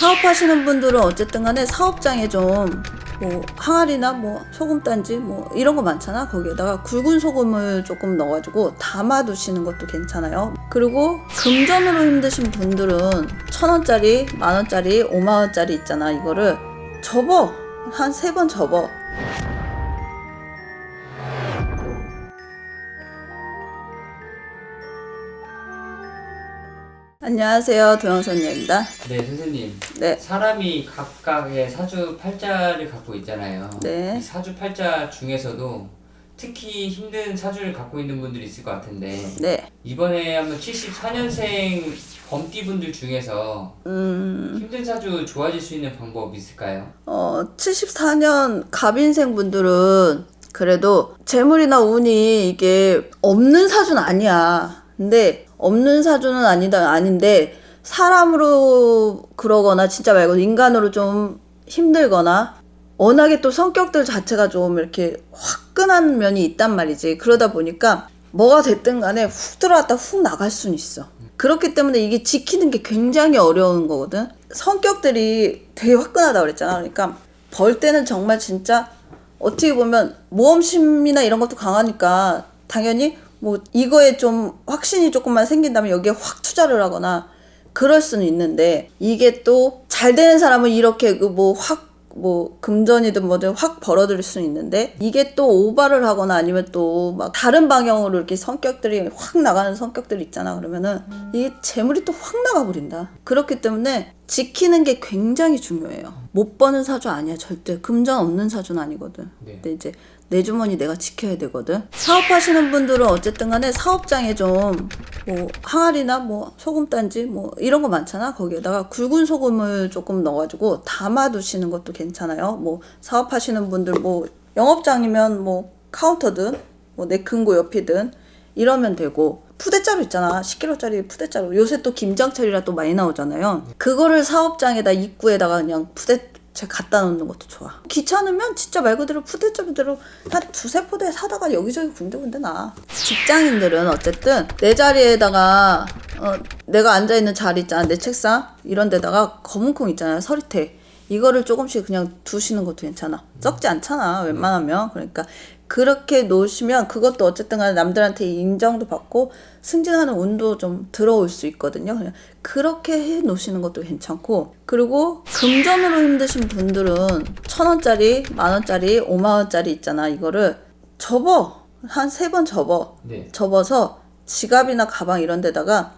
사업하시는 분들은 어쨌든 간에 사업장에 좀 뭐 항아리나 뭐 소금단지 뭐 이런 거 많잖아 거기에다가. 굵은 소금을 조금 넣어가지고 담아두시는 것도 괜찮아요. 그리고 금전으로 힘드신 분들은 천 원짜리 만 원짜리 오만 원짜리 있잖아 이거를 접어. 한 세 번 접어 안녕하세요 도영선녀입니다 네, 선생님. 네 사람이 각각의 사주 팔자를 갖고 있잖아요. 네. 이 사주 팔자 중에서도 특히 힘든 사주를 갖고 있는 분들이 있을 것 같은데 네. 이번에 한번 74년생 범띠 분들 중에서 음, 힘든 사주 좋아질 수 있는 방법 있을까요? 어, 74년 갑인생 분들은 그래도 재물이나 운이 이게 없는 사주는 아니야. 근데 없는 사주는 아니다, 아닌데 사람으로 그러거나 진짜 말고 인간으로 좀 힘들거나 워낙에 또 성격들 자체가 좀 이렇게 화끈한 면이 있단 말이지. 그러다 보니까 뭐가 됐든 간에 훅 들어왔다 훅 나갈 수는 있어. 그렇기 때문에 이게 지키는 게 굉장히 어려운 거거든. 성격들이 되게 화끈하다 그랬잖아. 그러니까 벌 때는 정말 진짜 어떻게 보면 모험심이나 이런 것도 강하니까 당연히 뭐 이거에 좀 확신이 조금만 생긴다면 여기에 확 투자를 하거나 그럴 수는 있는데 이게 또 잘 되는 사람은 이렇게 그뭐확 뭐 금전이든 뭐든 확 벌어들일 수는 있는데 이게 또 오바를 하거나 아니면 또 막 다른 방향으로 이렇게 성격들이 확 나가는 성격들이 있잖아 그러면은 이게 재물이 또 확 나가 버린다. 그렇기 때문에 지키는 게 굉장히 중요해요. 못 버는 사주 아니야 절대. 금전 없는 사주는 아니거든. 네. 근데 이제 내 주머니 내가 지켜야 되거든. 사업하시는 분들은 어쨌든 간에 사업장에 좀 뭐 항아리나 뭐 소금단지 뭐 이런 거 많잖아. 거기에다가 굵은 소금을 조금 넣어가지고 담아두시는 것도 괜찮아요. 뭐 사업하시는 분들 뭐 영업장이면 뭐 카운터든 뭐 네큰고 옆이든 이러면 되고 푸대자루 있잖아 10kg짜리 푸대자루 요새 또 김장철이라 또 많이 나오잖아요 그거를 사업장에다 입구에다가 그냥 푸대 제 갖다 놓는 것도 좋아 귀찮으면 진짜 말 그대로 푸대자루대로 한 두세 포대 사다가 여기저기 군데군데 놔 직장인들은 어쨌든 내 자리에다가 어, 내가 앉아있는 자리 있잖아 내 책상 이런 데다가 검은 콩 있잖아요 서리태 이거를 조금씩 그냥 두시는 것도 괜찮아. 썩지 않잖아, 웬만하면. 그러니까 그렇게 놓으시면 그것도 어쨌든 간에 남들한테 인정도 받고 승진하는 운도 좀 들어올 수 있거든요. 그냥 그렇게 해 놓으시는 것도 괜찮고. 그리고 금전으로 힘드신 분들은 천 원짜리, 만 원짜리, 오만 원짜리 있잖아. 이거를 접어. 한 세 번 접어. 네. 접어서 지갑이나 가방 이런 데다가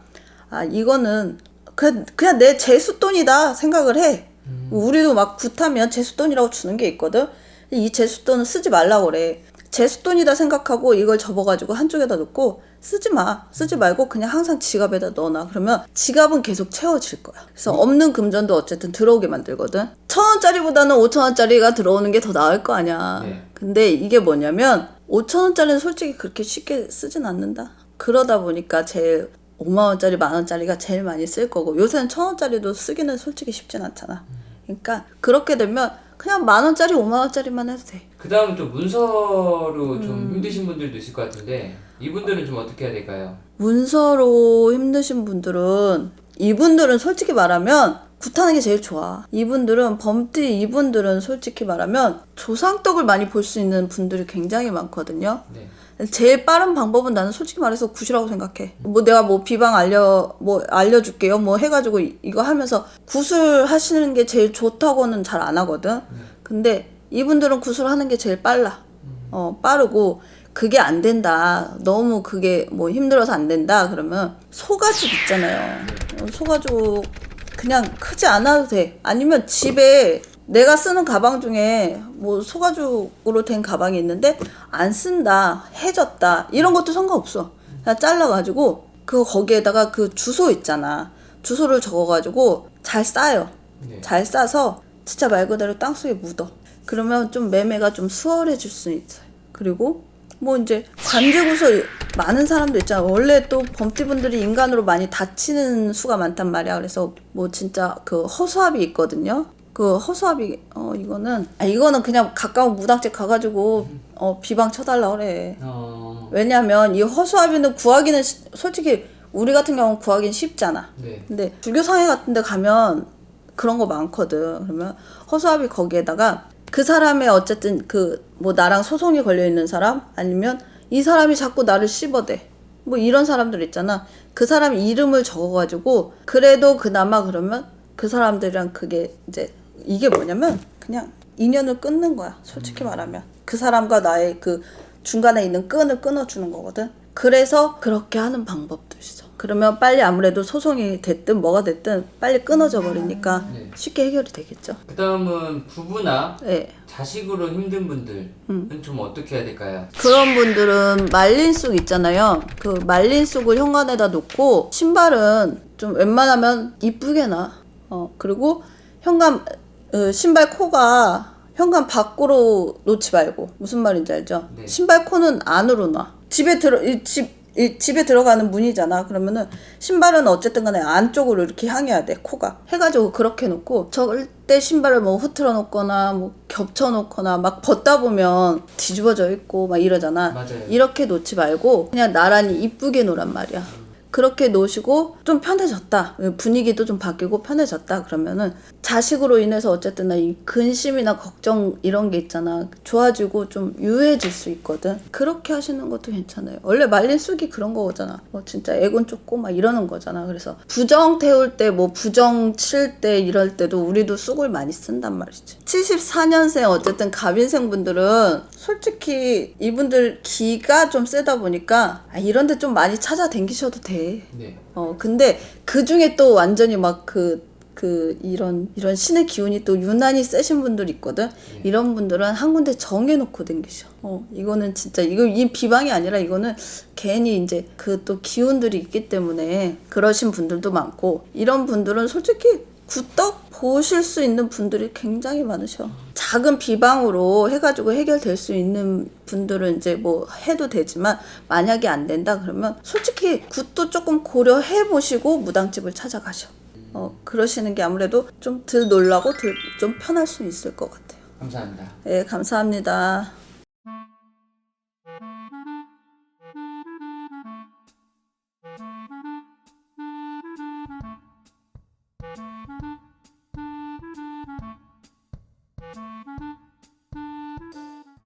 아 이거는 그냥, 그냥 내 제수돈이다 생각을 해. 우리도 막 굿하면 제수돈이라고 주는 게 있거든. 이 제수돈은 쓰지 말라고 그래. 제수돈이다 생각하고 이걸 접어가지고 한쪽에다 놓고 쓰지 마. 쓰지 말고 그냥 항상 지갑에다 넣어놔. 그러면 지갑은 계속 채워질 거야. 그래서 없는 금전도 어쨌든 들어오게 만들거든. 천 원짜리보다는 오천 원짜리가 들어오는 게 더 나을 거 아니야. 네. 근데 이게 뭐냐면 5천 원짜리는 솔직히 그렇게 쉽게 쓰진 않는다. 그러다 보니까 제일 5만 원짜리, 만 원짜리가 제일 많이 쓸 거고 요새는 천 원짜리도 쓰기는 솔직히 쉽진 않잖아. 그러니까 그렇게 되면 그냥 만 원짜리, 5만 원짜리만 해도 돼. 그 다음 또 문서로 좀 음. 힘드신 분들도 있을 것 같은데 이분들은 좀 어떻게 해야 될까요? 문서로 힘드신 분들은 이분들은 솔직히 말하면 굿하는 게 제일 좋아. 이분들은 범띠 이분들은 솔직히 말하면 조상떡을 많이 볼 수 있는 분들이 굉장히 많거든요. 네. 제일 빠른 방법은 나는 솔직히 말해서 굿이라고 생각해. 뭐 내가 뭐 비방 알려 뭐 알려줄게요. 뭐 해가지고 이- 이거 하면서 굿을 하시는 게 제일 좋다고는 잘 안 하거든. 근데 이분들은 굿을 하는 게 제일 빨라. 어 빠르고 그게 안 된다. 너무 그게 뭐 힘들어서 안 된다. 그러면 소가죽 있잖아요. 어, 소가죽 그냥 크지 않아도 돼. 아니면 집에 내가 쓰는 가방 중에 뭐 소가죽으로 된 가방이 있는데 안 쓴다, 해졌다 이런 것도 상관없어. 그냥 잘라가지고 그 거기에다가 그 주소 있잖아. 주소를 적어가지고 잘 싸요. 네. 잘 싸서 진짜 말 그대로 땅속에 묻어. 그러면 좀 매매가 좀 수월해질 수 있어요. 그리고 뭐 이제 관제구서 많은 사람도 있잖아. 원래 또 범띠분들이 인간으로 많이 다치는 수가 많단 말이야. 그래서 뭐 진짜 그 허수아비 있거든요. 그 허수아비 어 이거는 아 이거는 그냥 가까운 무당집 가가지고 어 비방 쳐달라 그래. 어, 왜냐면 이 허수아비는 구하기는 시- 솔직히 우리 같은 경우는 구하기는 쉽잖아. 네. 근데 불교 상회 같은 데 가면 그런 거 많거든. 그러면 허수아비 거기에다가 그 사람의 어쨌든 그 뭐 나랑 소송이 걸려 있는 사람 아니면 이 사람이 자꾸 나를 씹어대. 뭐 이런 사람들 있잖아. 그 사람 이름을 적어가지고 그래도 그나마 그러면 그 사람들이랑 그게 이제 이게 뭐냐면 그냥 인연을 끊는 거야. 솔직히 말하면 그 사람과 나의 그 중간에 있는 끈을 끊어주는 거거든. 그래서 그렇게 하는 방법도 있어. 그러면 빨리 아무래도 소송이 됐든 뭐가 됐든 빨리 끊어져 버리니까 네. 쉽게 해결이 되겠죠. 그 다음은 부부나 예. 자식으로 힘든 분들은 음. 좀 어떻게 해야 될까요? 그런 분들은 말린 쑥 있잖아요. 그 말린 쑥을 현관에다 놓고 신발은 좀 웬만하면 이쁘게 놔. 어 그리고 현관 어, 신발 코가 현관 밖으로 놓지 말고 무슨 말인지 알죠? 네. 신발 코는 안으로 놔. 집에 들어 이 집 이 집에 들어가는 문이잖아. 그러면은 신발은 어쨌든 간에 안쪽으로 이렇게 향해야 돼. 코가. 해가지고 그렇게 놓고 절대 신발을 뭐 흐트러 놓거나 뭐 겹쳐 놓거나 막 벗다 보면 뒤집어져 있고 막 이러잖아. 맞아요. 이렇게 놓지 말고 그냥 나란히 이쁘게 놓란 말이야. 그렇게 놓으시고 좀 편해졌다. 분위기도 좀 바뀌고 편해졌다. 그러면은 자식으로 인해서 어쨌든 이 근심이나 걱정 이런 게 있잖아. 좋아지고 좀 유해질 수 있거든. 그렇게 하시는 것도 괜찮아요. 원래 말린 쑥이 그런 거잖아. 뭐 진짜 애곤 쫓고 막 이러는 거잖아. 그래서 부정 태울 때 뭐 부정 칠 때 이럴 때도 우리도 쑥을 많이 쓴단 말이지. 74년생 어쨌든 갑인생 분들은 솔직히 이분들 기가 좀 세다 보니까 아, 이런 데 좀 많이 찾아다니셔도 돼. 네. 어 근데 그 중에 또 완전히 막그 그 이런 이런 신의 기운이 또 유난히 세신 분들 있거든. 이런 분들은 한 군데 정해놓고 댕기셔. 어 이거는 진짜 이거 이 비방이 아니라 이거는 괜히 이제 그 또 기운들이 있기 때문에 그러신 분들도 많고 이런 분들은 솔직히 굿떡 보실 수 있는 분들이 굉장히 많으셔. 작은 비방으로 해가지고 해결될 수 있는 분들은 이제 뭐 해도 되지만 만약에 안 된다 그러면 솔직히 굿도 조금 고려해 보시고 무당집을 찾아가셔. 어 그러시는 게 아무래도 좀 덜 놀라고 덜 좀 편할 수 있을 것 같아요. 감사합니다. 네 감사합니다.